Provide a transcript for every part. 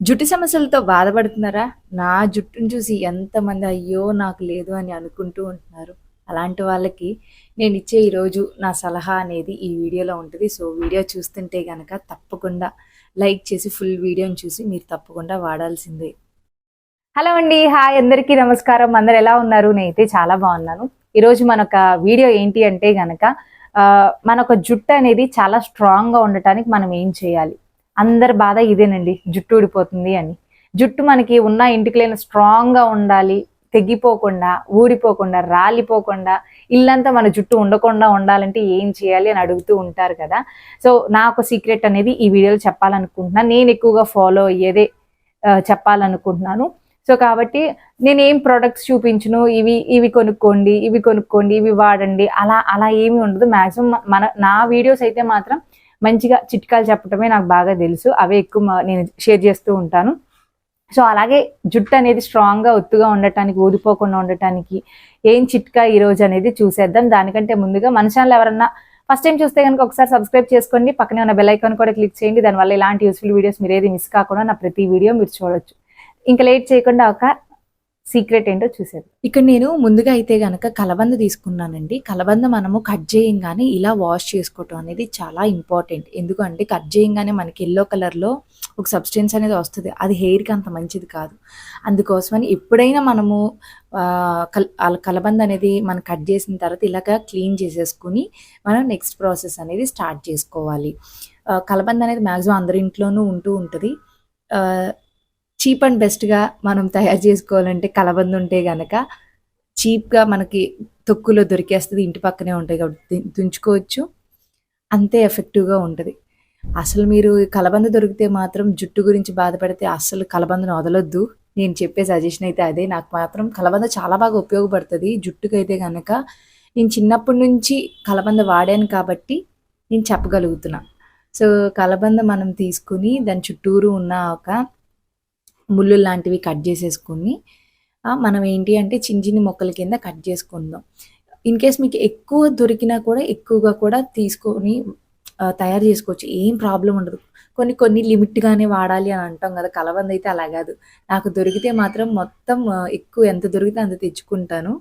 జుట్టు సమస్యలతో బాధపడుతున్నారా? నా జుట్టును చూసి ఎంతమంది అయ్యో నాకు లేదు అని అనుకుంటూ ఉంటున్నారు. అలాంటి వాళ్ళకి నేను ఇచ్చే ఈరోజు నా సలహా అనేది ఈ వీడియోలో ఉంటుంది. సో వీడియో చూస్తుంటే కనుక తప్పకుండా లైక్ చేసి ఫుల్ వీడియోని చూసి మీరు తప్పకుండా వాడాల్సిందే. హలో అండి. హాయ్ అందరికీ నమస్కారం. అందరు ఎలా ఉన్నారు? నేనైతే చాలా బాగున్నాను. ఈరోజు మనొక వీడియో ఏంటి అంటే గనక ఆ, మనొక జుట్టు అనేది చాలా స్ట్రాంగ్గా ఉండటానికి మనం ఏం చేయాలి? అందరి బాధ ఇదేనండి. జుట్టు ఊడిపోతుంది అని. జుట్టు మనకి ఉన్న ఇంటికి లేని స్ట్రాంగ్గా ఉండాలి తెగిపోకుండా ఊడిపోకుండా రాలిపోకుండా ఇల్లంతా మన జుట్టు ఉండకుండా ఉండాలంటే ఏం చేయాలి అని అడుగుతూ ఉంటారు కదా. సో నాకు సీక్రెట్ అనేది ఈ వీడియోలో చెప్పాలనుకుంటున్నాను నేను ఎక్కువగా ఫాలో అయ్యేదే చెప్పాలనుకుంటున్నాను. సో కాబట్టి నేను ఏం ప్రొడక్ట్స్ చూపించును? ఇవి ఇవి కొనుక్కోండి ఇవి కొనుక్కోండి ఇవి వాడండి. అలా అలా ఏమీ ఉండదు. మ్యాక్సిమం మన నా వీడియోస్ అయితే మాత్రం మంచిగా చిట్కాలు చెప్పటమే నాకు బాగా తెలుసు. అవే ఎక్కువ నేను షేర్ చేస్తూ ఉంటాను. సో అలాగే జుట్టు అనేది స్ట్రాంగ్గా ఒత్తుగా ఉండటానికి ఊడిపోకుండా ఉండటానికి ఏం చిట్కా ఈ రోజు అనేది చూసేద్దాం. దానికంటే ముందుగా మన ఛానల్ ఎవరన్నా ఫస్ట్ టైం చూస్తే కనుక ఒకసారి సబ్స్క్రైబ్ చేసుకోండి. పక్కనే ఉన్న బెల్ ఐకాన్ కూడా క్లిక్ చేయండి. దానివల్ల ఇలాంటి యూస్ఫుల్ వీడియోస్ మీరు ఏది మిస్ కాకుండా నా ప్రతి వీడియో మీరు చూడొచ్చు. ఇంకా లేట్ చేయకుండా ఒక సీక్రెట్ ఏంటో చూసేది ఇక్కడ నేను ముందుగా అయితే గనక కలబంద తీసుకున్నానండి. కలబంద మనము కట్ చేయంగానే ఇలా వాష్ చేసుకోవటం అనేది చాలా ఇంపార్టెంట్. ఎందుకంటే కట్ చేయంగానే మనకి ఎల్లో కలర్లో ఒక సబ్స్టెన్స్ అనేది వస్తుంది. అది హెయిర్కి అంత మంచిది కాదు. అందుకోసమని ఎప్పుడైనా మనము కల్ కలబంద అనేది మనం కట్ చేసిన తర్వాత ఇలాగ క్లీన్ చేసేసుకుని మనం నెక్స్ట్ ప్రాసెస్ అనేది స్టార్ట్ చేసుకోవాలి. కలబంద అనేది మ్యాక్సిమం అందరి ఇంట్లోనూ ఉంటూ ఉంటుంది. చీప్ అండ్ బెస్ట్గా మనం తయారు చేసుకోవాలంటే కలబంద ఉంటే గనక చీప్గా మనకి తొక్కులో దొరికేస్తుంది ఇంటి పక్కనే ఉంటాయి కాబట్టి దుంచుకోవచ్చు. తుంచుకోవచ్చు అంతే ఎఫెక్టివ్గా ఉంటుంది. అసలు మీరు కలబంద దొరికితే మాత్రం జుట్టు గురించి బాధపడితే అసలు కలబందను వదలొద్దు. నేను చెప్పే సజెషన్ అయితే అదే. నాకు మాత్రం కలబంద చాలా బాగా ఉపయోగపడుతుంది. జుట్టుకైతే కనుక నేను చిన్నప్పటి నుంచి కలబంద వాడాను కాబట్టి నేను చెప్పగలుగుతున్నా. సో కలబంద మనం తీసుకుని దాని చుట్టూరు ఉన్న ఒక ముళ్ళు లాంటివి కట్ చేసేసుకుని మనం ఏంటి అంటే చిన్న చిన్న మొక్కల కింద కట్ చేసుకుందాం. ఇన్ కేస్ మీకు ఎక్కువ దొరికినా కూడా ఎక్కువగా కూడా తీసుకొని తయారు చేసుకోవచ్చు. ఏం ప్రాబ్లం ఉండదు. కొన్ని కొన్ని లిమిట్గానే వాడాలి అని అంటాం కదా. కలబంద అయితే అలా కాదు. నాకు దొరికితే మాత్రం మొత్తం ఎక్కువ ఎంత దొరికితే అంత తెచ్చుకుంటాను.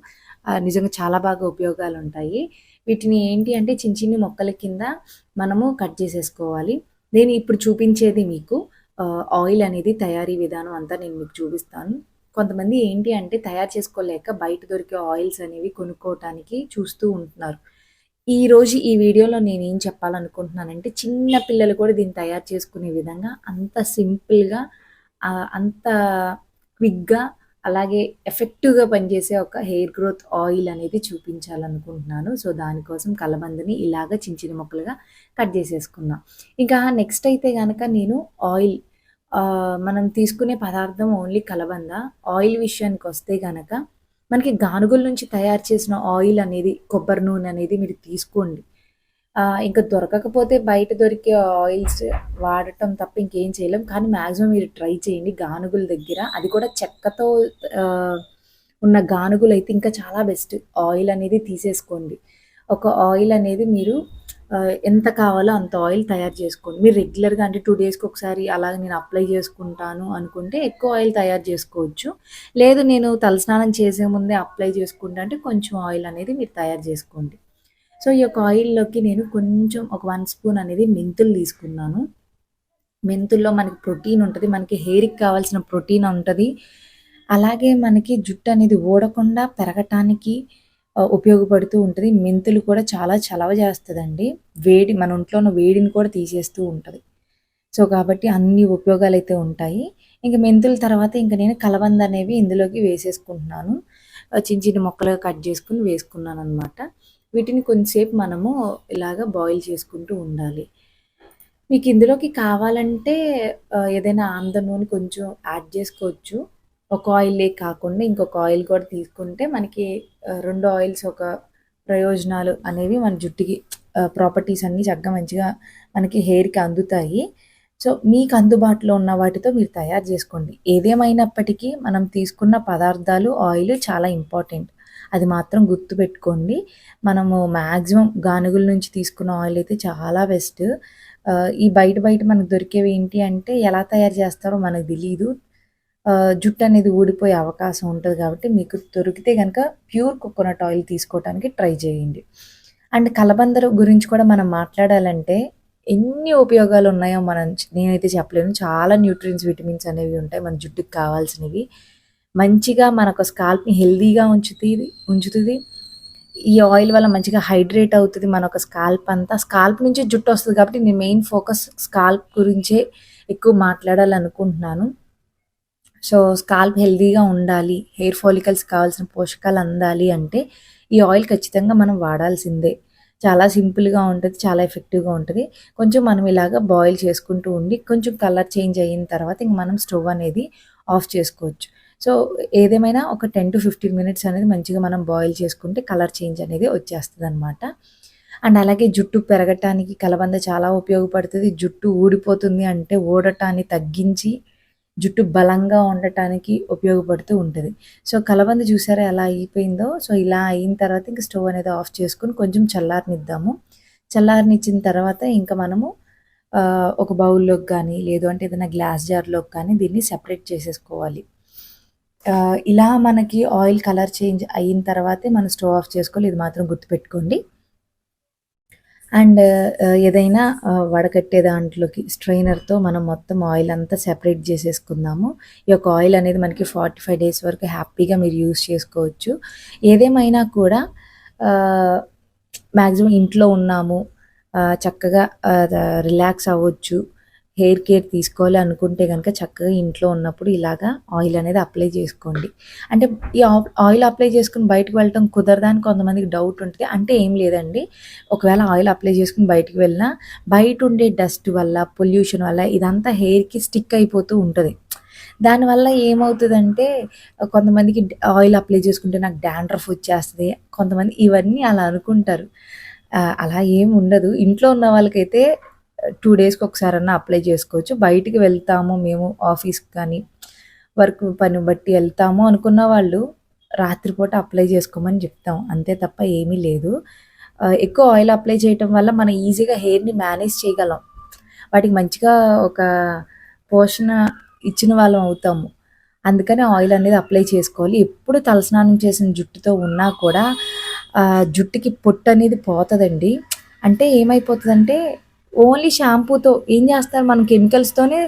నిజంగా చాలా బాగా ఉపయోగాలు ఉంటాయి. వీటిని ఏంటి అంటే చిన్న చిన్న మొక్కల కింద మనము కట్ చేసేసుకోవాలి. నేను ఇప్పుడు చూపించేది మీకు. ఆయిల్ అనేది తయారీ విధానం అంతా నేను మీకు చూపిస్తాను. కొంతమంది ఏంటి అంటే తయారు చేసుకోలేక బయట దొరికే ఆయిల్స్ అనేవి కొనుక్కోవటానికి చూస్తూ ఉంటున్నారు. ఈ రోజు ఈ వీడియోలో నేను ఏం చెప్పాలనుకుంటున్నానంటే చిన్న పిల్లలు కూడా దీన్ని తయారు చేసుకునే విధంగా అంత సింపుల్గా అంత క్విక్గా అలాగే ఎఫెక్టివ్గా పనిచేసే ఒక హెయిర్ గ్రోత్ ఆయిల్ అనేది చూపించాలనుకుంటున్నాను. సో దానికోసం కలబందని ఇలాగ చిన్న చిన్న ముక్కలుగా కట్ చేసేసుకున్నాను ఇంకా నెక్స్ట్ అయితే కనుక నేను ఆయిల్ మనం తీసుకునే పదార్థం ఓన్లీ కలబంద. ఆయిల్ విషయానికి వస్తే గనక మనకి గానుగుల నుంచి తయారు చేసిన ఆయిల్ అనేది కొబ్బరి నూనె అనేది మీరు తీసుకోండి. ఇంకా దొరకకపోతే బయట దొరికే ఆయిల్స్ వాడటం తప్ప ఇంకేం చేయలేం. కానీ మ్యాక్సిమం మీరు ట్రై చేయండి గానుగుల దగ్గర. అది కూడా చెక్కతో ఉన్న గానుగులు అయితే ఇంకా చాలా బెస్ట్. ఆయిల్ అనేది తీసేసుకోండి. ఒక ఆయిల్ అనేది మీరు ఎంత కావాలో అంత ఆయిల్ తయారు చేసుకోండి. మీరు రెగ్యులర్గా అంటే టూ డేస్కి ఒకసారి అలాగ నేను అప్లై చేసుకుంటాను అనుకుంటే ఎక్కువ ఆయిల్ తయారు చేసుకోవచ్చు. లేదు నేను తలస్నానం చేసే ముందే అప్లై చేసుకుంటా అంటే కొంచెం ఆయిల్ అనేది మీరు తయారు చేసుకోండి. సో ఈ యొక్క ఆయిల్లోకి నేను కొంచెం ఒక వన్ స్పూన్ అనేది మెంతులు తీసుకున్నాను. మెంతుల్లో మనకి ప్రోటీన్ ఉంటుంది మనకి హెయిర్కి కావాల్సిన ప్రోటీన్ ఉంటుంది. అలాగే మనకి జుట్టు అనేది ఊడకుండా పెరగటానికి ఉపయోగపడుతూ ఉంటుంది. మెంతులు కూడా చాలా చలవ చేస్తుందండి. వేడి మన ఒంట్లో ఉన్న వేడిని కూడా తీసేస్తూ ఉంటుంది. సో కాబట్టి అన్ని ఉపయోగాలు అయితే ఉంటాయి. ఇంకా మెంతుల తర్వాత ఇంకా నేను కలబంద అనేవి ఇందులోకి వేసేసుకుంటున్నాను. చిన్న చిన్న మొక్కలుగా కట్ చేసుకుని వేసుకున్నాను అనమాట వీటిని కొంచెంసేపు మనము ఇలాగ బాయిల్ చేసుకుంటూ ఉండాలి. మీకు ఇందులోకి కావాలంటే ఏదైనా ఆమ్ద నూనె కొంచెం యాడ్ చేసుకోవచ్చు. ఒక ఆయిలే కాకుండా ఇంకొక ఆయిల్ కూడా తీసుకుంటే మనకి రెండు ఆయిల్స్ ఒక ప్రయోజనాలు అనేవి మన జుట్టుకి ప్రాపర్టీస్ అన్నీ చక్కగా మంచిగా మనకి హెయిర్కి అందుతాయి. సో మీకు అందుబాటులో ఉన్న వాటితో మీరు తయారు చేసుకోండి. ఏదేమైనప్పటికీ మనం తీసుకున్న పదార్థాలు ఆయిల్ చాలా ఇంపార్టెంట్ అది మాత్రం గుర్తుపెట్టుకోండి మనము మ్యాక్సిమం గానుగుల నుంచి తీసుకున్న ఆయిల్ అయితే చాలా బెస్ట్ ఈ బయట బయట మనకు దొరికేవి ఏంటి అంటే ఎలా తయారు చేస్తారో మనకు తెలియదు జుట్టు అనేది ఊడిపోయే అవకాశం ఉంటుంది కాబట్టి మీకు దొరికితే కనుక ప్యూర్ కోకోనట్ ఆయిల్ తీసుకోవటానికి ట్రై చేయండి. అండ్ కలబందర గురించి కూడా మనం మాట్లాడాలంటే ఎన్ని ఉపయోగాలు ఉన్నాయో మనం నేనైతే చెప్పలేను. చాలా న్యూట్రియన్స్ విటమిన్స్ అనేవి ఉంటాయి మన జుట్టుకి కావాల్సినవి. మంచిగా మనకు స్కాల్ప్‌ని హెల్దీగా ఉంచుతుంది ఉంచుతుంది ఈ ఆయిల్ వల్ల మంచిగా హైడ్రేట్ అవుతుంది మన ఒక స్కాల్ప్ అంతా. స్కాల్ప్ నుంచి వస్తుంది కాబట్టి నేను మెయిన్ ఫోకస్ స్కాల్ప్ గురించే ఎక్కువ మాట్లాడాలనుకుంటున్నాను. సో, స్కాల్ప్ హెల్తీగా ఉండాలి. హెయిర్ ఫాలికల్స్ కావాల్సిన పోషకాలు అందాలి అంటే ఈ ఆయిల్ ఖచ్చితంగా మనం వాడాల్సిందే. చాలా సింపుల్‌గా ఉంటుంది చాలా ఎఫెక్టివ్‌గా ఉంటుంది కొంచెం మనం ఇలాగ బాయిల్ చేసుకుంటూ ఉండి కొంచెం కలర్ చేంజ్ అయిన తర్వాత ఇంక మనం స్టవ్ అనేది ఆఫ్ చేసుకోవచ్చు. సో, ఏదేమైనా ఒక 10-15 మినిట్స్ అనేది మంచిగా మనం బాయిల్ చేసుకుంటే కలర్ చేంజ్ అనేది వచ్చేస్తుంది అనమాట అండ్ అలాగే జుట్టు పెరగటానికి కలబంద చాలా ఉపయోగపడుతుంది జుట్టు ఊడిపోతుంది అంటే ఊడటాన్ని తగ్గించి జుట్టు బలంగా ఉండటానికి ఉపయోగపడుతూ ఉంటుంది సో, కలబంద చూసారా ఎలా అయిపోయిందో. సో, ఇలా అయిన తర్వాత ఇంక స్టవ్ అనేది ఆఫ్ చేసుకొని కొంచెం చల్లారనిద్దాము. చల్లారనిచ్చిన తర్వాత ఇంకా మనము ఒక బౌల్‌లోకి కానీ లేదు అంటే ఏదైనా గ్లాస్ జార్‌లోకి కానీ దీన్ని సెపరేట్ చేసేసుకోవాలి. ఇలా మనకి ఆయిల్ కలర్ చేంజ్ అయిన తర్వాతే మనం స్టవ్ ఆఫ్ చేసుకోవాలి. ఇది మాత్రం గుర్తుపెట్టుకోండి. అండ్ ఏదైనా వడకట్టే దాంట్లోకి స్ట్రెయినర్‌తో మనం మొత్తం ఆయిల్ అంతా సెపరేట్ చేసేసుకుందాము. ఈ యొక్క ఆయిల్ అనేది మనకి 45 డేస్ వరకు హ్యాపీగా మీరు యూస్ చేసుకోవచ్చు. ఏదేమైనా కూడా మ్యాక్సిమం మాక్సిమం ఇంట్లో ఉన్నాము. చక్కగా రిలాక్స్ అవ్వచ్చు. హెయిర్ కేర్ తీసుకోవాలి అనుకుంటే కనుక చక్కగా ఇంట్లో ఉన్నప్పుడు ఇలాగా ఆయిల్ అనేది అప్లై చేసుకోండి. అంటే ఈ ఆయిల్ అప్లై చేసుకుని బయటకి వెళ్ళటం కుదరదని కొంతమందికి డౌట్ ఉంటుంది అంటే ఏం లేదండి. ఒకవేళ ఆయిల్ అప్లై చేసుకుని బయటికి వెళ్ళినా బయటుండే డస్ట్ వల్ల, పొల్యూషన్ వల్ల ఇదంతా హెయిర్‌కి స్టిక్ అయిపోతూ ఉంటుంది దానివల్ల ఏమవుతుందంటే కొంతమందికి ఆయిల్ అప్లై చేసుకుంటే నాకు డాండ్రఫ్ వచ్చేస్తుంది కొంతమంది ఇవన్నీ అలా అనుకుంటారు. అలా ఏం ఉండదు. ఇంట్లో ఉన్న వాళ్ళకైతే టూ డేస్‌కి ఒకసారన్నా అప్లై చేసుకోవచ్చు. బయటికి వెళ్తాము మేము ఆఫీస్‌కి కానీ, వర్క్ పని బట్టి వెళ్తాము అనుకున్న వాళ్ళు రాత్రిపూట అప్లై చేసుకోమని చెప్తాం. అంతే తప్ప ఏమీ లేదు. ఎక్కువ ఆయిల్ అప్లై చేయటం వల్ల మనం ఈజీగా హెయిర్‌ని మేనేజ్ చేయగలం. వాటికి మంచిగా ఒక పోషణ ఇచ్చిన వాళ్ళం అవుతాము. అందుకని ఆయిల్ అనేది అప్లై చేసుకోవాలి. ఎప్పుడు తలస్నానం చేసిన జుట్టుతో ఉన్నా కూడా జుట్టుకి పొట్టు అనేది పోతుందండి అంటే ఏమైపోతుందంటే ఓన్లీ షాంపూతో ఏం చేస్తారు మనం కెమికల్స్‌తోనే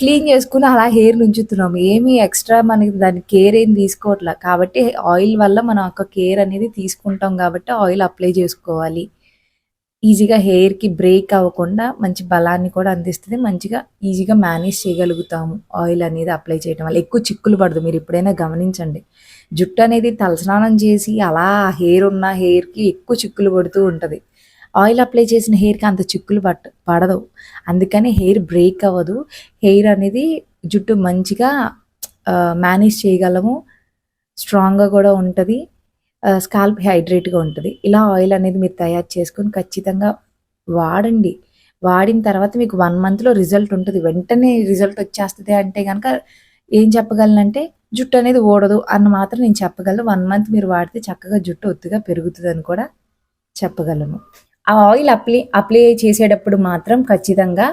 క్లీన్ చేసుకుని అలా హెయిర్ ఉంచుతున్నాము. ఏమి ఎక్స్‌ట్రా మనకి దాని కేర్ ఏం తీసుకోవట్ల. కాబట్టి ఆయిల్ వల్ల మనం ఒక కేర్ అనేది తీసుకుంటాం కాబట్టి ఆయిల్ అప్లై చేసుకోవాలి. ఈజీగా హెయిర్‌కి బ్రేక్ అవ్వకుండా మంచి బలాన్ని కూడా అందిస్తుంది మంచిగా ఈజీగా మేనేజ్ చేయగలుగుతాము ఆయిల్ అనేది అప్లై చేయటం వల్ల. ఎక్కువ చిక్కులు పడదు. మీరు ఎప్పుడైనా గమనించండి. జుట్టు అనేది తలస్నానం చేసి అలా హెయిర్ ఉన్న హెయిర్‌కి ఎక్కువ చిక్కులు పడుతూ ఉంటుంది ఆయిల్ అప్లై చేసిన హెయిర్‌కి అంత చిక్కులు పట్ట పడదు. అందుకని హెయిర్ బ్రేక్ అవ్వదు. హెయిర్ అనేది జుట్టు మంచిగా మేనేజ్ చేయగలము. స్ట్రాంగ్‌గా కూడా ఉంటుంది స్కాల్ప్ హైడ్రేట్‌గా ఉంటుంది ఇలా ఆయిల్ అనేది మీరు తయారు చేసుకొని ఖచ్చితంగా వాడండి. వాడిన తర్వాత మీకు వన్ మంత్‌లో రిజల్ట్ ఉంటుంది వెంటనే రిజల్ట్ వచ్చేస్తుంది అంటే కనుక ఏం చెప్పగలనంటే జుట్టు అనేది ఓడదు అని మాత్రం నేను చెప్పగలను. వన్ మంత్ మీరు వాడితే చక్కగా జుట్టు ఒత్తుగా పెరుగుతదని కూడా చెప్పగలను. ఆ ఆయిల్ అప్లై అప్లై చేసేటప్పుడు మాత్రం ఖచ్చితంగా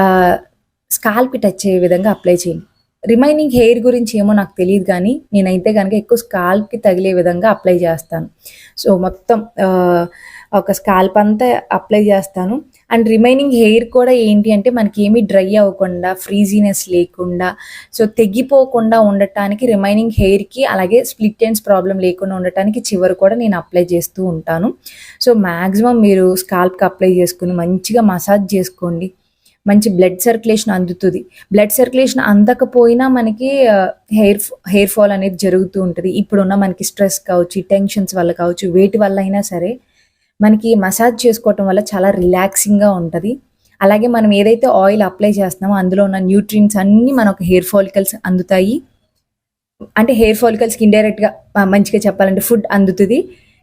స్కాల్ప్ స్కాల్ప్‌కి టచ్ అయ్యే విధంగా అప్లై చేయండి. రిమైనింగ్ హెయిర్ గురించి ఏమో నాకు తెలియదు కానీ నేనైతే కనుక ఎక్కువ స్కాల్ప్‌కి తగిలే విధంగా అప్లై చేస్తాను. సో, మొత్తం ఒక స్కాల్ప్ అంతా అప్లై చేస్తాను. అండ్ రిమైనింగ్ హెయిర్ కూడా ఏంటి అంటే మనకి ఏమి డ్రై అవ్వకుండా, ఫ్రీజీనెస్ లేకుండా, సో, తెగిపోకుండా ఉండటానికి రిమైనింగ్ హెయిర్‌కి అలాగే స్ప్లిట్ ఎండ్స్ ప్రాబ్లం లేకుండా ఉండటానికి చివరి కూడా నేను అప్లై చేస్తూ ఉంటాను. సో, మాక్సిమం మీరు స్కాల్ప్‌కి అప్లై చేసుకొని మంచిగా మసాజ్ చేసుకోండి. మంచి బ్లడ్ సర్క్యులేషన్ అందుతుంది బ్లడ్ సర్క్యులేషన్ అందకపోయినా మనకి హెయిర్ హెయిర్ ఫాల్ అనేది జరుగుతూ ఉంటుంది ఇప్పుడున్న మనకి స్ట్రెస్ కావచ్చు, టెన్షన్స్ వల్ల కావచ్చు, వేటి వల్ల అయినా సరే మనకి మసాజ్ చేసుకోవటం వల్ల చాలా రిలాక్సింగ్‌గా ఉంటుంది అలాగే మనం ఏదైతే ఆయిల్ అప్లై చేస్తున్నామో అందులో ఉన్న న్యూట్రియంట్స్ అన్నీ మనకు హెయిర్ ఫాలికల్స్ అందుతాయి. అంటే హెయిర్ ఫాలికల్స్‌కి ఇండైరెక్ట్‌గా మంచిగా చెప్పాలంటే ఫుడ్ అందుతుంది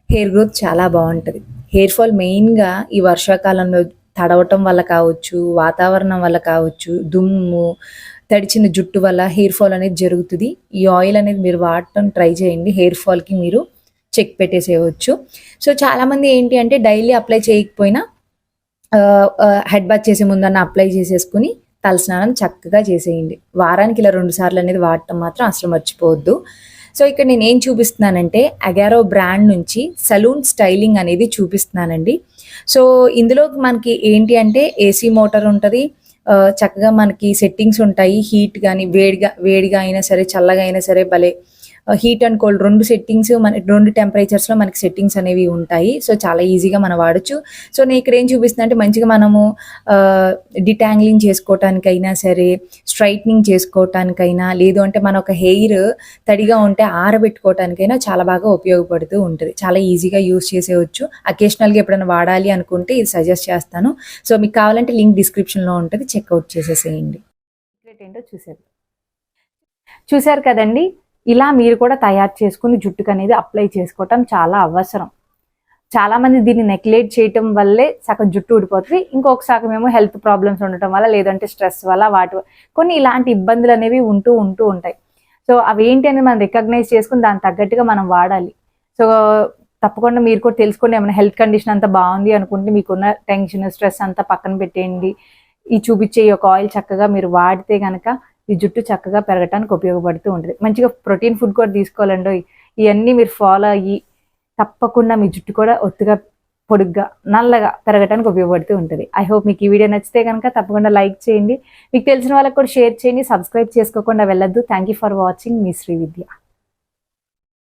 హెయిర్ గ్రోత్ చాలా బాగుంటుంది హెయిర్ ఫాల్ మెయిన్‌గా ఈ వర్షాకాలంలో తడవటం వల్ల కావచ్చు, వాతావరణం వల్ల కావచ్చు, దుమ్ము, తడిచిన జుట్టు వల్ల హెయిర్ ఫాల్ అనేది జరుగుతుంది ఈ ఆయిల్ అనేది మీరు వాడటం ట్రై చేయండి. హెయిర్ ఫాల్‌కి మీరు చెక్ పెట్టేసేయవచ్చు. సో, చాలామంది ఏంటి అంటే డైలీ అప్లై చేయకపోయినా హెడ్ బాత్ చేసే ముందన్న అప్లై చేసేసుకుని తలస్నానం చక్కగా చేసేయండి. వారానికి ఇలా రెండు సార్లు అనేది వాడటం మాత్రం అసలు మర్చిపోవద్దు. సో ఇక్కడ నేను ఏం చూపిస్తున్నానంటే అగారో బ్రాండ్ నుంచి సలూన్ స్టైలింగ్ అనేది చూపిస్తున్నానండి. సో ఇందులో మనకి ఏంటి అంటే ఏసీ మోటార్ ఉంటుంది. చక్కగా మనకి సెట్టింగ్స్ ఉంటాయి. హీట్ కానీ వేడిగా వేడిగా అయినా సరే చల్లగా అయినా సరే భలే హీట్ అండ్ కోల్డ్ రెండు సెట్టింగ్స్ మన రెండు టెంపరేచర్స్లో మనకి సెట్టింగ్స్ అనేవి ఉంటాయి. సో చాలా ఈజీగా మనం వాడచ్చు. సో నేను ఇక్కడ ఏం చూపిస్తున్నా అంటే మంచిగా మనము డిటాంగ్లింగ్ చేసుకోవటానికైనా సరే స్ట్రైట్నింగ్ చేసుకోవటానికైనా లేదు అంటే మన ఒక హెయిర్ తడిగా ఉంటే ఆరబెట్టుకోవటానికైనా చాలా బాగా ఉపయోగపడుతూ ఉంటుంది. చాలా ఈజీగా యూస్ చేసేవచ్చు అకేషనల్గా ఎప్పుడైనా వాడాలి అనుకుంటే ఇది సజెస్ట్ చేస్తాను. సో మీకు కావాలంటే లింక్ డిస్క్రిప్షన్లో ఉంటుంది. చెక్అవుట్ చేసేసేయండి. ఏంటో చూసారు చూశారు కదండి? ఇలా మీరు కూడా తయారు చేసుకుని జుట్టుకు అనేది అప్లై చేసుకోవటం చాలా అవసరం. చాలా మంది దీన్ని నెగ్లెక్ట్ చేయటం వల్లే సగం జుట్టు ఊడిపోతుంది. ఇంకొక సగం ఏమో హెల్త్ ప్రాబ్లమ్స్ ఉండటం వల్ల లేదంటే స్ట్రెస్ వల్ల వాటి కొన్ని ఇలాంటి ఇబ్బందులు అనేవి ఉంటూ ఉంటూ ఉంటాయి. సో అవి ఏంటి అనేది మనం రికగ్నైజ్ చేసుకుని దానికి తగ్గట్టుగా మనం వాడాలి. సో తప్పకుండా మీరు కూడా తెలుసుకోండి ఏమైనా హెల్త్ కండిషన్ అంతా బాగుంది అనుకుంటే మీకున్న టెన్షన్ స్ట్రెస్ అంతా పక్కన పెట్టేయండి. ఈ చూపించే ఈ ఒక ఆయిల్ చక్కగా మీరు వాడితే కనుక ఈ జుట్టు చక్కగా పెరగటానికి ఉపయోగపడుతూ ఉంటుంది. మంచిగా ప్రోటీన్ ఫుడ్ కూడా తీసుకోవాలండి. ఇవన్నీ మీరు ఫాలో అయ్యి తప్పకుండా మీ జుట్టు కూడా ఒత్తుగా పొడుగ్గా నల్లగా పెరగటానికి ఉపయోగపడుతూ ఉంటుంది. ఐ హోప్ మీకు ఈ వీడియో నచ్చితే కనుక తప్పకుండా లైక్ చేయండి. మీకు తెలిసిన వాళ్ళకి కూడా షేర్ చేయండి. సబ్స్క్రైబ్ చేసుకోకుండా వెళ్ళొద్దు. థ్యాంక్ యూ ఫర్ వాచింగ్ మీ శ్రీ విద్య.